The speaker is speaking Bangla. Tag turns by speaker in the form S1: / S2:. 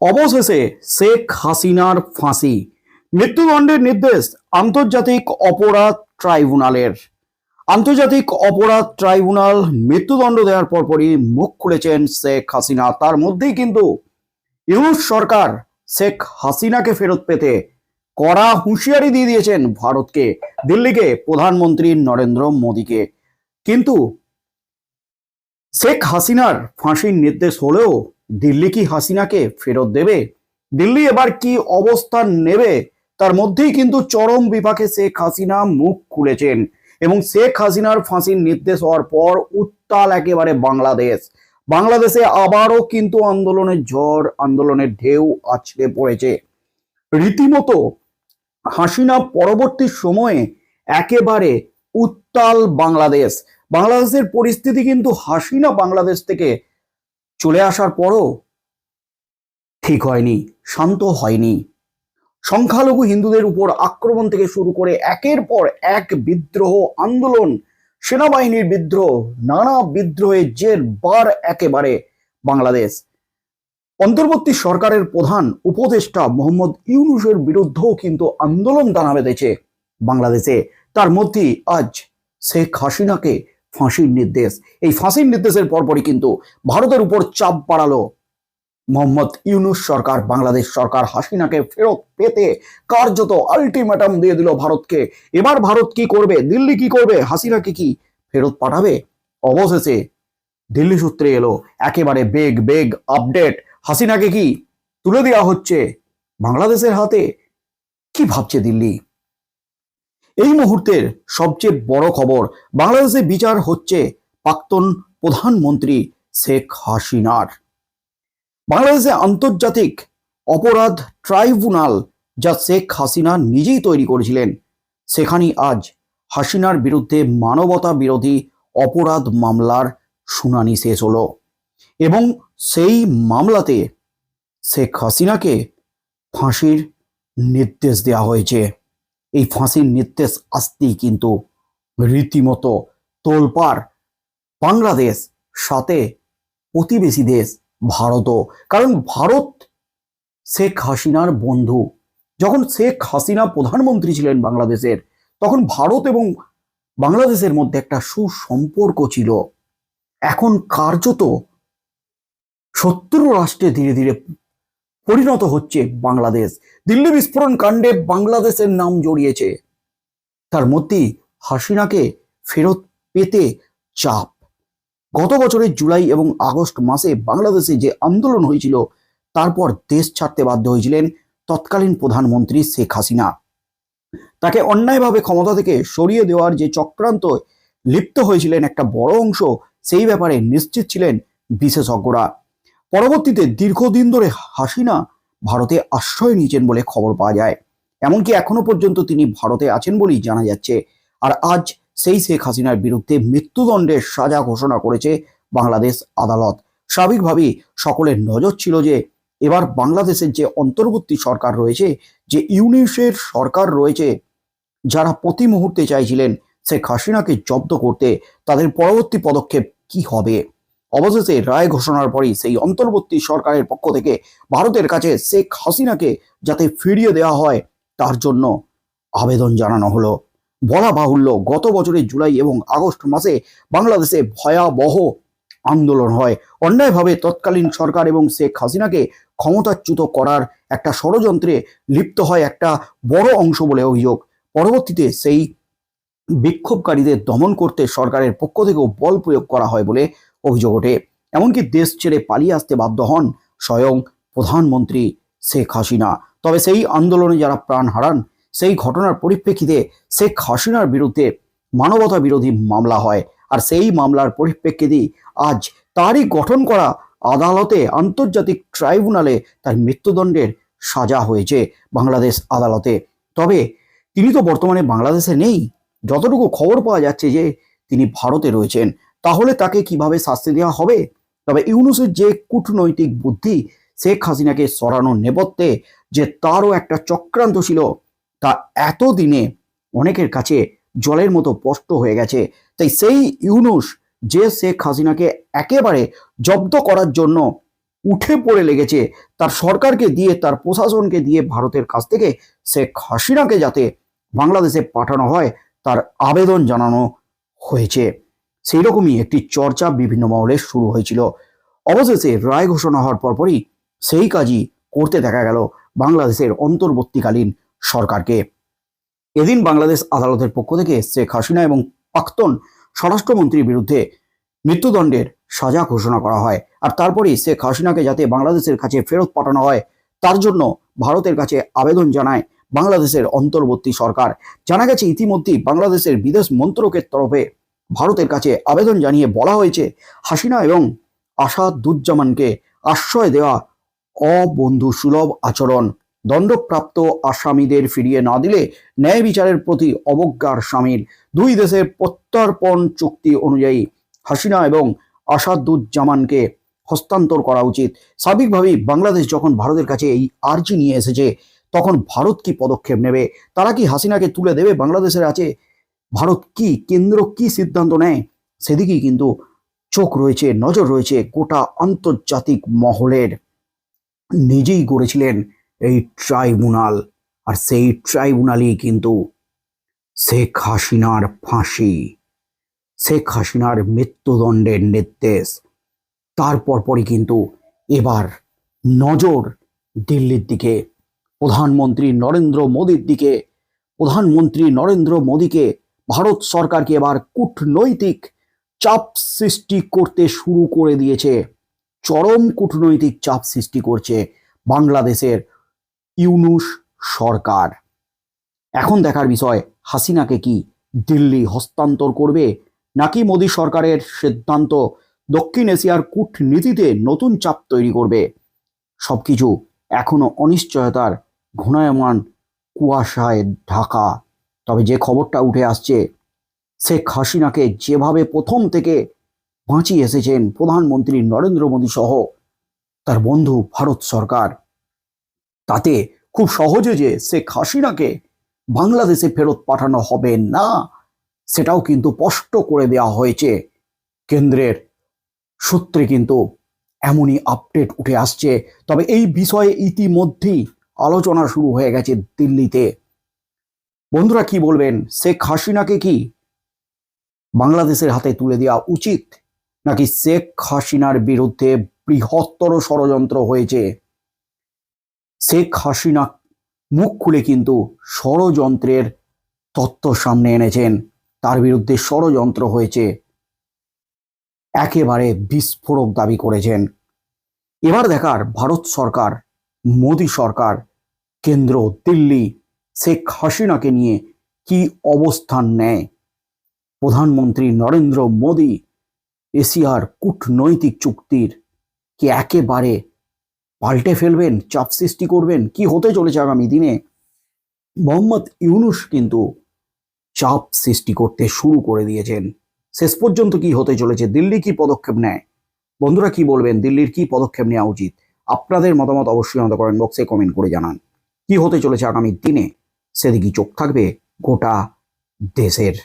S1: অবশেষে শেখ হাসিনার ফাঁসি। মৃত্যুদণ্ডের নির্দেশ আন্তর্জাতিক অপরাধ ট্রাইব্যুনালের। আন্তর্জাতিক অপরাধ ট্রাইব্যুনাল মৃত্যুদণ্ড দেওয়ার পরপরই মুখ খুলেছেন শেখ হাসিনা। তার মধ্যেই কিন্তু ইউনুস সরকার শেখ হাসিনাকে ফেরত পেতে কড়া হুঁশিয়ারি দিয়ে দিয়েছেন ভারতকে, দিল্লিকে, প্রধানমন্ত্রী নরেন্দ্র মোদীকে। কিন্তু শেখ হাসিনার ফাঁসির নির্দেশ হলেও দিল্লি কি হাসিনাকে ফেরত দেবে? দিল্লি এবার কি অবস্থান নেবে? তার মধ্যেই কিন্তু চরম বিপাকে শেখ হাসিনা মুখ খুলেছেন এবং শেখ হাসিনার ফাঁসির নির্দেশ হওয়ার পর উত্তাল একেবারে বাংলাদেশ। বাংলাদেশে আবারও কিন্তু আন্দোলনের ঝড়, আন্দোলনের ঢেউ আছড়ে পড়েছে। রীতিমতো হাসিনা পরবর্তী সময়ে একেবারে উত্তাল বাংলাদেশ। বাংলাদেশের পরিস্থিতি কিন্তু হাসিনা বাংলাদেশ থেকে চলে আসার পরও ঠিক হয়নি, শান্ত হয়নি। সংখ্যালঘু হিন্দুদের উপর আক্রমণ থেকে শুরু করে একের পর এক বিদ্রোহ আন্দোলন, সেনাবাহিনীর বিদ্রোহ, নানা বিদ্রোহে জের বার একেবারে বাংলাদেশ। অন্তর্বর্তী সরকারের প্রধান উপদেষ্টা মোহাম্মদ ইউনুসের বিরুদ্ধেও কিন্তু আন্দোলন দানা বেঁধেছে বাংলাদেশে। তার মধ্যেই আজ শেখ হাসিনাকে ফাঁসির নির্দেশ। এই ফাঁসির নির্দেশের পরপরই কিন্তু ভারতের উপর চাপ বাড়ালো মোহাম্মদ ইউনুস সরকার। বাংলাদেশ সরকার হাসিনাকে ফেরত পেতে কার্যত আলটিমেটাম দিয়ে দিল ভারতকে। এবার ভারত কি করবে? দিল্লি কি করবে? হাসিনাকে কি ফেরত পাঠাবে? অবশেষে দিল্লি সূত্রে এলো একেবারে বেগ বেগ আপডেট। হাসিনাকে কি তুলে দেওয়া হচ্ছে বাংলাদেশের হাতে? কি ভাবছে দিল্লি? এই মুহূর্তের সবচেয়ে বড় খবর বাংলাদেশে বিচার হচ্ছে প্রাক্তন প্রধানমন্ত্রী শেখ হাসিনার। বাংলাদেশে আন্তর্জাতিক অপরাধ ট্রাইব্যুনাল যা শেখ হাসিনা নিজেই তৈরি করেছিলেন, সেখানেই আজ হাসিনার বিরুদ্ধে মানবতা বিরোধী অপরাধ মামলার শুনানি শেষ হলো এবং সেই মামলাতে শেখ হাসিনাকে ফাঁসির নির্দেশ দেওয়া হয়েছে। এই ফাঁসির নির্দেশ আসতেই কিন্তু রীতিমতো তোলপাড় বাংলাদেশ, সাথে প্রতিবেশী দেশ ভারতও। কারণ ভারত শেখ হাসিনার বন্ধু। যখন শেখ হাসিনা প্রধানমন্ত্রী ছিলেন বাংলাদেশের, তখন ভারত এবং বাংলাদেশের মধ্যে একটা সুসম্পর্ক ছিল। এখন কার্যত শত্রু রাষ্ট্রে ধীরে ধীরে পরিণত হচ্ছে বাংলাদেশ। দিল্লি বিস্ফোরণ কাণ্ডে বাংলাদেশের নাম জড়িয়েছে। তার মধ্যেই হাসিনাকে ফেরত পেতে চাপ। গত বছরের জুলাই এবং আগস্ট মাসে বাংলাদেশে যে আন্দোলন হয়েছিল, তারপর দেশ ছাড়তে বাধ্য হয়েছিলেন তৎকালীন প্রধানমন্ত্রী শেখ হাসিনা। তাকে অন্যায়ভাবে ক্ষমতা থেকে সরিয়ে দেওয়ার যে চক্রান্ত লিপ্ত হয়েছিলেন একটা বড় অংশ, সেই ব্যাপারে নিশ্চিত ছিলেন বিশেষজ্ঞরা। পরবর্তীতে দীর্ঘদিন ধরে হাসিনা ভারতে আশ্রয় নিয়েছেন বলে খবর পাওয়া যায়। এমনকি এখনও পর্যন্ত তিনি ভারতে আছেন বলেই জানা যাচ্ছে। আর আজ সেই শেখ হাসিনার বিরুদ্ধে মৃত্যুদণ্ডের সাজা ঘোষণা করেছে বাংলাদেশ আদালত। স্বাভাবিকভাবেই সকলের নজর ছিল যে এবার বাংলাদেশের যে অন্তর্বর্তী সরকার রয়েছে, যে ইউনিসের সরকার রয়েছে, যারা প্রতি মুহূর্তে চাইছিলেন শেখ হাসিনাকে জব্দ করতে, তাদের পরবর্তী পদক্ষেপ কি হবে? অবশেষে রায় ঘোষণার পরেই সেই অন্তর্বর্তী সরকারের পক্ষ থেকে ভারতের কাছে শেখ হাসিনাকে যাতে ফিরিয়ে দেওয়া হয়, তার জন্য আবেদন জানানো হলো। বলা বাহুল্য, গত বছরের জুলাই এবং আগস্ট মাসে বাংলাদেশে ভয়াবহ আন্দোলন হয়। অন্যায়ভাবে তৎকালীন সরকার এবং শেখ হাসিনাকে ক্ষমতাচ্যুত করার একটা ষড়যন্ত্রে লিপ্ত হয় একটা বড় অংশ বলে অভিযোগ। পরবর্তীতে সেই বিক্ষোভকারীদের দমন করতে সরকারের পক্ষ থেকেও বল প্রয়োগ করা হয় বলে অভিযোগ ওঠে। এমনকি দেশ ছেড়ে পালিয়ে আসতে বাধ্য হন স্বয়ং প্রধানমন্ত্রী শেখ হাসিনা। তবে সেই আন্দোলনে যারা প্রাণ হারান, সেই ঘটনার পরিপ্রেক্ষিতে শেখ হাসিনার বিরুদ্ধে মানবতা বিরোধী মামলা হয়। আর সেই মামলার পরিপ্রেক্ষিতেই আজ তারই গঠন করা আদালতে আন্তর্জাতিক ট্রাইব্যুনালে তার মৃত্যুদণ্ডের সাজা হয়েছে বাংলাদেশ আদালতে। তবে তিনি তো বর্তমানে বাংলাদেশে নেই। যতটুকু খবর পাওয়া যাচ্ছে যে তিনি ভারতে রয়েছেন। তাহলে তাকে কীভাবে শাস্তি দেওয়া হবে? তবে ইউনুসের যে কূটনৈতিক বুদ্ধি, শেখ হাসিনাকে সরানোর নেপথ্যে যে তারও একটা চক্রান্ত ছিল, তা এতদিনে অনেকের কাছে জলের মতো স্পষ্ট হয়ে গেছে। তাই সেই ইউনুস যে শেখ হাসিনাকে একেবারে জব্দ করার জন্য উঠে পড়ে লেগেছে, তার সরকারকে দিয়ে, তার প্রশাসনকে দিয়ে ভারতের কাছ থেকে শেখ হাসিনাকে যাতে বাংলাদেশে পাঠানো হয়, তার আবেদন জানানো হয়েছে। সেই রকমই একটি চর্চা বিভিন্ন মহলে শুরু হয়েছিল। অবশেষে রায় ঘোষণা হওয়ার পরপরই সেই কাজই করতে দেখা গেল বাংলাদেশের অন্তর্বর্তীকালীন সরকারকে। এদিন বাংলাদেশ আদালতের পক্ষ থেকে শেখ হাসিনা এবং প্রাক্তন স্বরাষ্ট্রমন্ত্রীর বিরুদ্ধে মৃত্যুদণ্ডের সাজা ঘোষণা করা হয় আর তারপরেই শেখ হাসিনাকে যাতে বাংলাদেশের কাছে ফেরত পাঠানো হয়, তার জন্য ভারতের কাছে আবেদন জানায় বাংলাদেশের অন্তর্বর্তী সরকার। জানা গেছে, ইতিমধ্যেই বাংলাদেশের বিদেশ মন্ত্রকের তরফে ভারতের কাছে আবেদন জানিয়ে বলা হয়েছে, হাসিনা এবং আসাদুজ্জামানকে আশ্রয় দেওয়া অবন্ধু সুলভ আচরণ, দণ্ডপ্রাপ্ত আসামিদের ফিরিয়ে না দিলে ন্যায় বিচারের প্রতি অবজ্ঞার সামিল, দুই দেশের প্রত্যর্পণ চুক্তি অনুযায়ী হাসিনা এবং আসাদুজ্জামানকে হস্তান্তর করা উচিত। স্বাভাবিকভাবেই বাংলাদেশ যখন ভারতের কাছে এই আর্জি নিয়ে এসেছে, তখন ভারত কি পদক্ষেপ নেবে? তারা কি হাসিনাকে তুলে দেবে? বাংলাদেশের আছে ভারত কি কেন্দ্র কি সিদ্ধান্ত নেয় সেদিকেই কিন্তু চোখ রয়েছে, নজর রয়েছে গোটা আন্তর্জাতিক মহলের। নিজেই গড়েছিলেন এই ট্রাইব্যুনাল আর সেই ট্রাইব্যুনালই কিন্তু শেখ হাসিনার ফাঁসি। শেখ হাসিনার মৃত্যুদণ্ডের নির্দেশ। তারপর পরই কিন্তু এবার নজর দিল্লির দিকে। প্রধানমন্ত্রী নরেন্দ্র মোদীর দিকে। প্রধানমন্ত্রী নরেন্দ্র মোদীকে ভারত সরকারকে এবার কূটনৈতিক চাপ সৃষ্টি করতে শুরু করে দিয়েছে। চরম কূটনৈতিক চাপ সৃষ্টি করছে বাংলাদেশের ইউনুস সরকার। এখন দেখার বিষয়, হাসিনাকে কি দিল্লি হস্তান্তর করবে নাকি মোদী সরকারের সিদ্ধান্ত দক্ষিণ এশিয়ার কূটনীতিতে নতুন চাপ তৈরি করবে? সবকিছু এখনও অনিশ্চয়তার ঘূর্ণায়মান কুয়াশায় ঢাকা। তবে যে খবরটা উঠে আসছে, শেখ হাসিনাকে যেভাবে প্রথম থেকে বাঁচিয়ে এসেছেন প্রধানমন্ত্রী নরেন্দ্র মোদী সহ তার বন্ধু ভারত সরকার, তাতে খুব সহজে যে শেখ হাসিনাকে বাংলাদেশে ফেরত পাঠানো হবে না, সেটাও কিন্তু স্পষ্ট করে দেওয়া হয়েছে। কেন্দ্রের সূত্রে কিন্তু এমনই আপডেট উঠে আসছে। তবে এই বিষয়ে ইতিমধ্যেই আলোচনা শুরু হয়ে গেছে দিল্লিতে। বন্ধুরা কি বলবেন? শেখ হাসিনাকে কি বাংলাদেশের হাতে তুলে দেওয়া উচিত? নাকি শেখ হাসিনার বিরুদ্ধে বৃহত্তর ষড়যন্ত্র হয়েছে? শেখ হাসিনা মুখ খুলে কিন্তু ষড়যন্ত্রের তত্ত্ব সামনে এনেছেন। তার বিরুদ্ধে ষড়যন্ত্র হয়েছে। একেবারে বিস্ফোরক দাবি করেছেন। এবার দেখার ভারত সরকার, মোদী সরকার, কেন্দ্র, দিল্লি শেখ হাসিনাকে নিয়ে কি অবস্থান নেয়? প্রধানমন্ত্রী নরেন্দ্র মোদী এশিয়ার কূটনৈতিক চুক্তির কি একেবারে পাল্টে ফেলবেন, চাপ সৃষ্টি করবেন, কি হতে চলেছে আগামী দিনে? মোহাম্মদ ইউনুস কিন্তু চাপ সৃষ্টি করতে শুরু করে দিয়েছেন। শেষ পর্যন্ত কি হতে চলেছে, দিল্লি কি পদক্ষেপ নেয়? বন্ধুরা কি বলবেন, দিল্লির কি পদক্ষেপ নেওয়া উচিত? আপনাদের মতামত অবশ্যই আমাদের কমেন্ট বক্সে কমেন্ট করে জানান। কি হতে চলেছে আগামী দিনে? সেদিকে চোখ থাকবে গোটা দেশের।